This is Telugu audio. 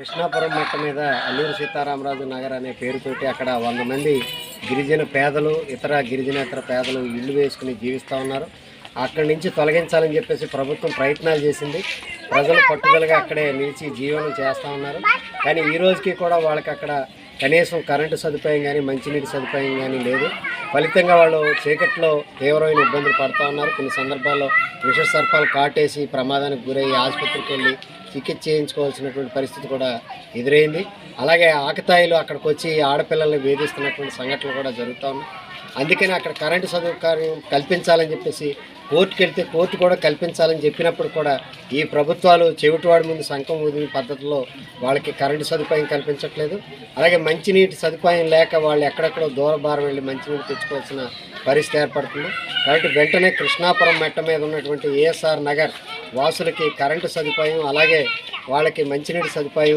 కృష్ణాపురం మట్ట మీద అల్లూరు సీతారామరాజు నగర్ అనే పేరుతోటి అక్కడ వంద మంది గిరిజన పేదలు ఇతర గిరిజనేతర పేదలు ఇల్లు వేసుకుని జీవిస్తూ ఉన్నారు. అక్కడి నుంచి తొలగించాలని చెప్పేసి ప్రభుత్వం ప్రయత్నాలు చేసింది. ప్రజలు పట్టుదలగా అక్కడే నిలిచి జీవనం చేస్తూ ఉన్నారు. కానీ ఈ రోజుకి కూడా వాళ్ళకి అక్కడ కనీసం కరెంటు సదుపాయం కానీ మంచినీటి సదుపాయం కానీ లేదు. ఫలితంగా వాళ్ళు చీకట్లో తీవ్రమైన ఇబ్బందులు పడుతూ ఉన్నారు. కొన్ని సందర్భాల్లో విష సర్పాలు కాటేసి ప్రమాదానికి గురయ్యి ఆసుపత్రికి వెళ్ళి చికిత్స చేయించుకోవాల్సినటువంటి పరిస్థితి కూడా ఎదురైంది. అలాగే ఆకతాయిలు అక్కడికి వచ్చి ఆడపిల్లల్ని వేధిస్తున్నటువంటి సంఘటనలు కూడా జరుగుతూ ఉన్నాయి. అందుకని అక్కడ కరెంటు సదుపాయం కల్పించాలని చెప్పేసి కోర్టుకు వెళ్తే కోర్టు కూడా కల్పించాలని చెప్పినప్పుడు కూడా ఈ ప్రభుత్వాలు చెవిటివాడి ముందు సంఖం ఊదిన పద్ధతిలో వాళ్ళకి కరెంటు సదుపాయం కల్పించట్లేదు. అలాగే మంచినీటి సదుపాయం లేక వాళ్ళు ఎక్కడెక్కడో దూరభారం వెళ్ళి మంచినీటి తెచ్చుకోవాల్సిన పరిస్థితి ఏర్పడుతుంది. కాబట్టి వెంటనే కృష్ణాపురం మెట్ట మీద ఉన్నటువంటి ఏఎస్ఆర్ నగర్ వాసులకి కరెంటు సదుపాయం అలాగే వాళ్ళకి మంచినీటి సదుపాయం